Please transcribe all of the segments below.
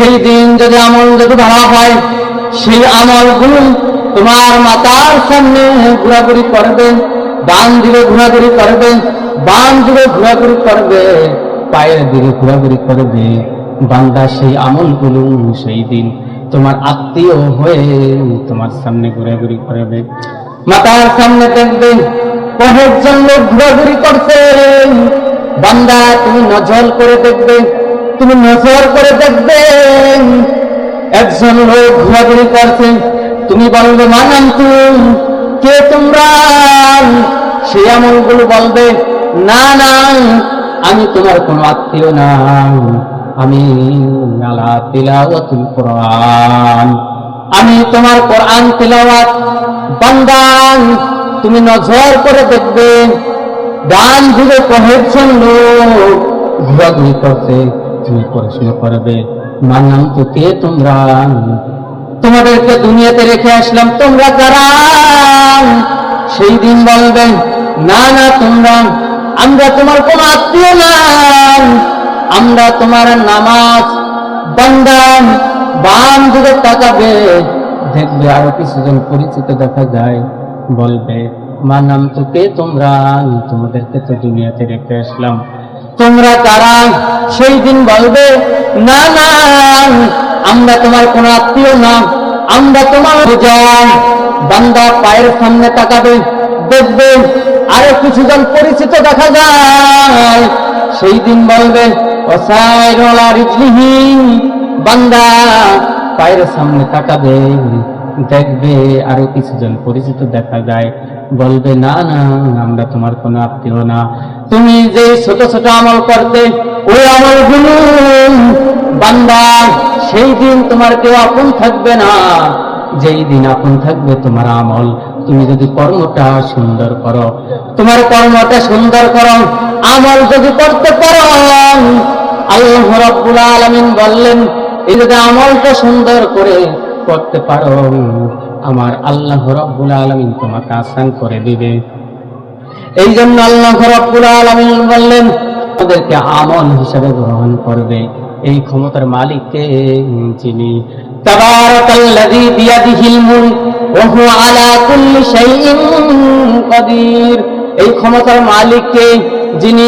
সেই দিন যদি আমল যদি ভালো হয়, সেই আমলগুলো তোমার মাতার সামনে ঘোরাঘুরি করবে ডান দিকে ঘোরাঘুরি করবে, বাম দিকে ঘোরাঘুরি করবে, পায়ের দিকে ঘোরাঘুরি করবে। বান্দা সেই আমলগুলো সেই দিন তোমার আত্মীয় হয়ে তোমার সামনে ঘোরাঘুরি করবে। মাতার সামনে দেখবে কয়েকজন জন্য ঘোরাঘুরি করছে। বান্দা, তুমি নজর করে দেখবে, তুমি নজর করে দেখবে ঘোরাঘুরি করছে। তুমি বলবে মানাম তুমি কে তোমরা? সেই আমলগুলো বলবে, না না, আমি তোমার কোনো আত্মীয় না আমি আলা কোরআন। আমি তোমার কোরআন তিলাওয়াত, বান্দান, তুমি নজর করে দেখবে। ডান দিকে কয়েকজন লোক ঘোরাঘুরি করছে, তুমি প্রশ্ন করবে। মানলাম তো কে তোমরা। তোমাদেরকে দুনিয়াতে রেখে আসলাম, তোমরা কারা সেই দিন বলবেন, না না, তোমরা, আমরা তোমার কোন আত্মীয় না আমরা তোমার নামাজ, বান্দান বাম দিকে তাকাবে। দেখবে আরও কিছুজন পরিচিত দেখা যায়, বলবে মা নাম তো কে তোমরা, তোমাদেরকে তো দুনিয়াতে রেখে আসলাম। তোমরা কারা? সেই দিন বলবে, না না, আমরা তোমার কোন আত্মীয় না, আমরা তোমার বান্দা পায়ের সামনে তাকাবে, দেখবে আরও কিছুজন পরিচিত দেখা যায়। সেই দিন বলবে অসায়রলা রিজলিহীন বান্দা পায়ের সামনে তাকাবে। দেখবে আরও কিছুজন পরিচিত দেখা যায়। বলবে, না না, আমরা তোমার কোনো আত্মীয় না। তুমি যে ছোট ছোট আমল করতে, ওই আমলগুলো বান্দা সেই দিন তোমার কেউ আপন থাকবে না। যেই দিন আপন থাকবে তোমার আমল। তুমি যদি কর্মটা সুন্দর করো, তোমার কর্মটা সুন্দর করো, আমল যদি করতে পারো, আল্লাহ রব্বুল আলামিন বললেন, এই যদি আমলটা সুন্দর করে করতে পারো। আমার আল্লাহ রব্বুল আলামিন তোমাকে আসান করে দিবে। এই জন্য আল্লাহ রব্বুল আলামিন বললেন তাদেরকে আমল হিসাবে গ্রহণ করবে। এই ক্ষমতার মালিককে যিনি এই ক্ষমতার মালিককে যিনি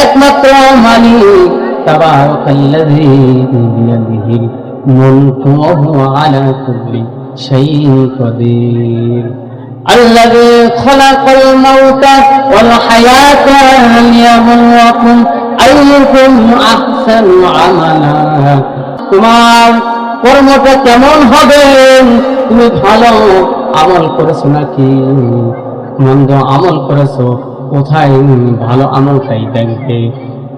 একমাত্র মালিক মুলক ওয়া হুয়া আলা কুল্লি শাইইন কাদির الذي خلق الموت والحياة ليبلوكم أيكم أحسن عملا তোমার কর্মটা কেমন হবে তুমি ভালো আমল করেছো নাকি মন্দ আমল করেছো কোথায় ভালো আমলটাই দেখবে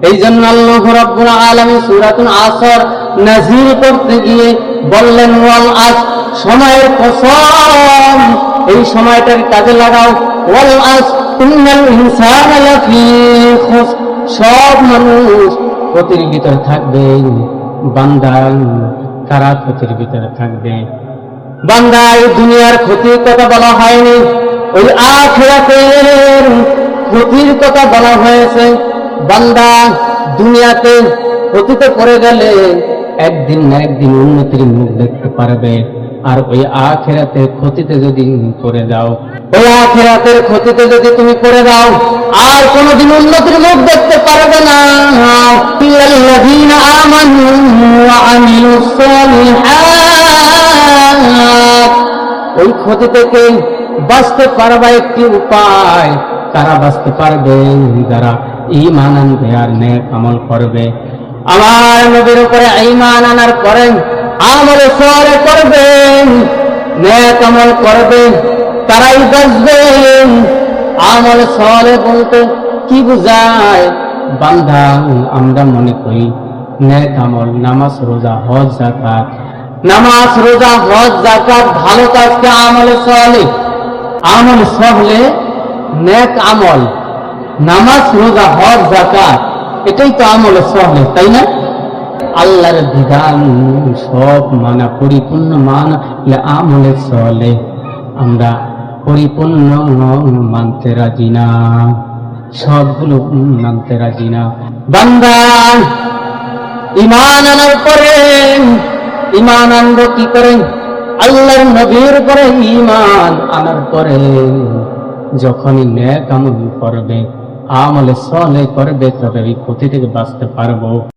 এই জন্য আল্লাহ রাব্বুল আলামিন সূরাতুল আসর নাযিল করতে গিয়ে বললেন, ওয়াল আস সময়ের কসম। এই সময়টার কাজে লাগাও। ওয়াল আস ইন্নাল ইনসানা লাফি সব মানুষ ক্ষতির ভিতরে থাকবে। বান্দা কারা ক্ষতির ভিতরে থাকবে? বান্দা এই দুনিয়ার ক্ষতির কথা বলা হয়নি। ওই আখেরাতের ক্ষতির কথা বলা হয়েছে। বান্দা দুনিয়াতে ক্ষতিতে পড়ে গেলে একদিন না একদিন উন্নতির মুখ দেখতে পারবে। আর ওই আখেরাতে ক্ষতিতে যদি করে দাও, ওই আখেরাতের ক্ষতিতে যদি তুমি করে দাও, আর কোনোদিন উন্নতির মুখ দেখতে পারবে না। ওই ক্ষতি থেকে বাঁচতে পারবা একটি উপায়? তারা বাঁচতে পারবে। যারা ইমান আনবে আর নেক আমল করবে। আমার নবীর উপরে ইমান আনার পরে আমল সরে করবেন, নেক আমল করবে তারাই বাঁচবেন। আমল সলে বলতে কি বুঝায়? বান্ধা আমরা মনে করি আমল, নামাজ, রোজা, হজ জাকাত নামাজ, রোজা, হজ জাকাত ভালো কাজকে আমলে সলে আমল সহলে নেক আমল, নামাজ, রোজা, হজ জাকাত এটাই তো আমলে সহলে তাই না? আল্লাহর বিধান, সব মানা, পরিপূর্ণ মানা আমলে চলে আমরা পরিপূর্ণ মানতে রাজি না, সবগুলো মানতে রাজি না। বান্দা ইমান আনার পরে ইমান আনব কি করে? আল্লাহর নবীর পরে ইমান আনার পরে, যখনই ন্যাক আমল করবে আমলে সলে করবে তবে এই ক্ষতি থেকে বাঁচতে পারব।